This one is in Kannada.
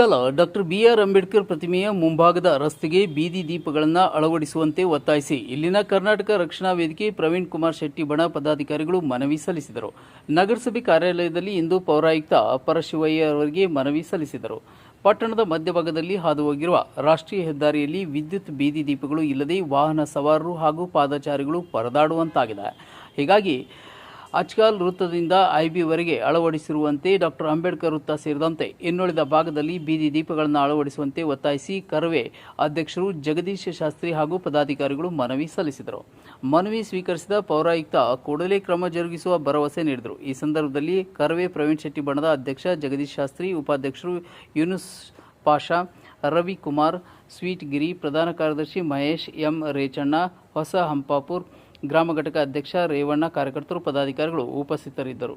Kollegal doctor B R Ambedkar ಪ್ರತಿಮೆಯ ಮುಂಭಾಗದ ರಸ್ತೆಗೆ ಬೀದಿ ದೀಪಗಳನ್ನು ಅಳವಡಿಸುವಂತೆ ಒತ್ತಾಯಿಸಿ. ಇಲ್ಲಿನ ಕರ್ನಾಟಕ ರಕ್ಷಣಾ ವೇದಿಕೆ ಪ್ರವೀಣ್ ಕುಮಾರ್ ಶೆಟ್ಟಿ ಬಣ ಪದಾಧಿಕಾರಿಗಳು ಮನವಿ ಸಲ್ಲಿಸಿದರು. ನಗರಸಭೆ ಕಾರ್ಯಾಲಯದಲ್ಲಿ ಇಂದು ಪೌರಾಯುಕ್ತ ಪರಶಿವಯ್ಯ ಅವರಿಗೆ ಮನವಿ ಸಲ್ಲಿಸಿದರು. ಪಟ್ಟಣದ ಮಧ್ಯಭಾಗದಲ್ಲಿ ಹಾದು ಹೋಗಿರುವ ರಾಷ್ಟ್ರೀಯ ಹೆದ್ದಾರಿಯಲ್ಲಿ ವಿದ್ಯುತ್ ಬೀದಿ ದೀಪಗಳು ಇಲ್ಲದೆ ವಾಹನ ಸವಾರರು ಹಾಗೂ ಪಾದಚಾರಿಗಳು ಪರದಾಡುವಂತಾಗಿದೆ. ಹೀಗಾಗಿ ಅಚ್ಕಾಲ್ ವೃತ್ತದಿಂದ ಐಬಿವರೆಗೆ ಅಳವಡಿಸಿರುವಂತೆ ಡಾಕ್ಟರ್ ಅಂಬೇಡ್ಕರ್ ವೃತ್ತ ಸೇರಿದಂತೆ ಇನ್ನುಳಿದ ಭಾಗದಲ್ಲಿ ಬೀದಿ ದೀಪಗಳನ್ನು ಅಳವಡಿಸುವಂತೆ ಒತ್ತಾಯಿಸಿ ಕರವೇ ಅಧ್ಯಕ್ಷರು ಜಗದೀಶ್ ಶಾಸ್ತ್ರಿ ಹಾಗೂ ಪದಾಧಿಕಾರಿಗಳು ಮನವಿ ಸಲ್ಲಿಸಿದರು. ಮನವಿ ಸ್ವೀಕರಿಸಿದ ಪೌರಾಯುಕ್ತ ಕೂಡಲೇ ಕ್ರಮ ಜರುಗಿಸುವ ಭರವಸೆ ನೀಡಿದರು. ಈ ಸಂದರ್ಭದಲ್ಲಿ ಕರವೇ ಪ್ರವೀಣ್ ಶೆಟ್ಟಿ ಬಣದ ಅಧ್ಯಕ್ಷ, ಜಗದೀಶ್ ಶಾಸ್ತ್ರಿ, ಉಪಾಧ್ಯಕ್ಷರು ಯೂನುಸ್ ಪಾಷಾ, ರವಿಕುಮಾರ್ ಸ್ವೀಟ್ ಗಿರಿ ಪ್ರಧಾನ ಕಾರ್ಯದರ್ಶಿ ಮಹೇಶ್ ಎಂ ರೇಚಣ್ಣ ಹೊಸ ಹಂಪಾಪುರ್ ಗ್ರಾಮ ಘಟಕ ಅಧ್ಯಕ್ಷ ರೇವಣ್ಣ ಕಾರ್ಯಕರ್ತರು ಪದಾಧಿಕಾರಿಗಳು ಉಪಸ್ಥಿತರಿದ್ದರು.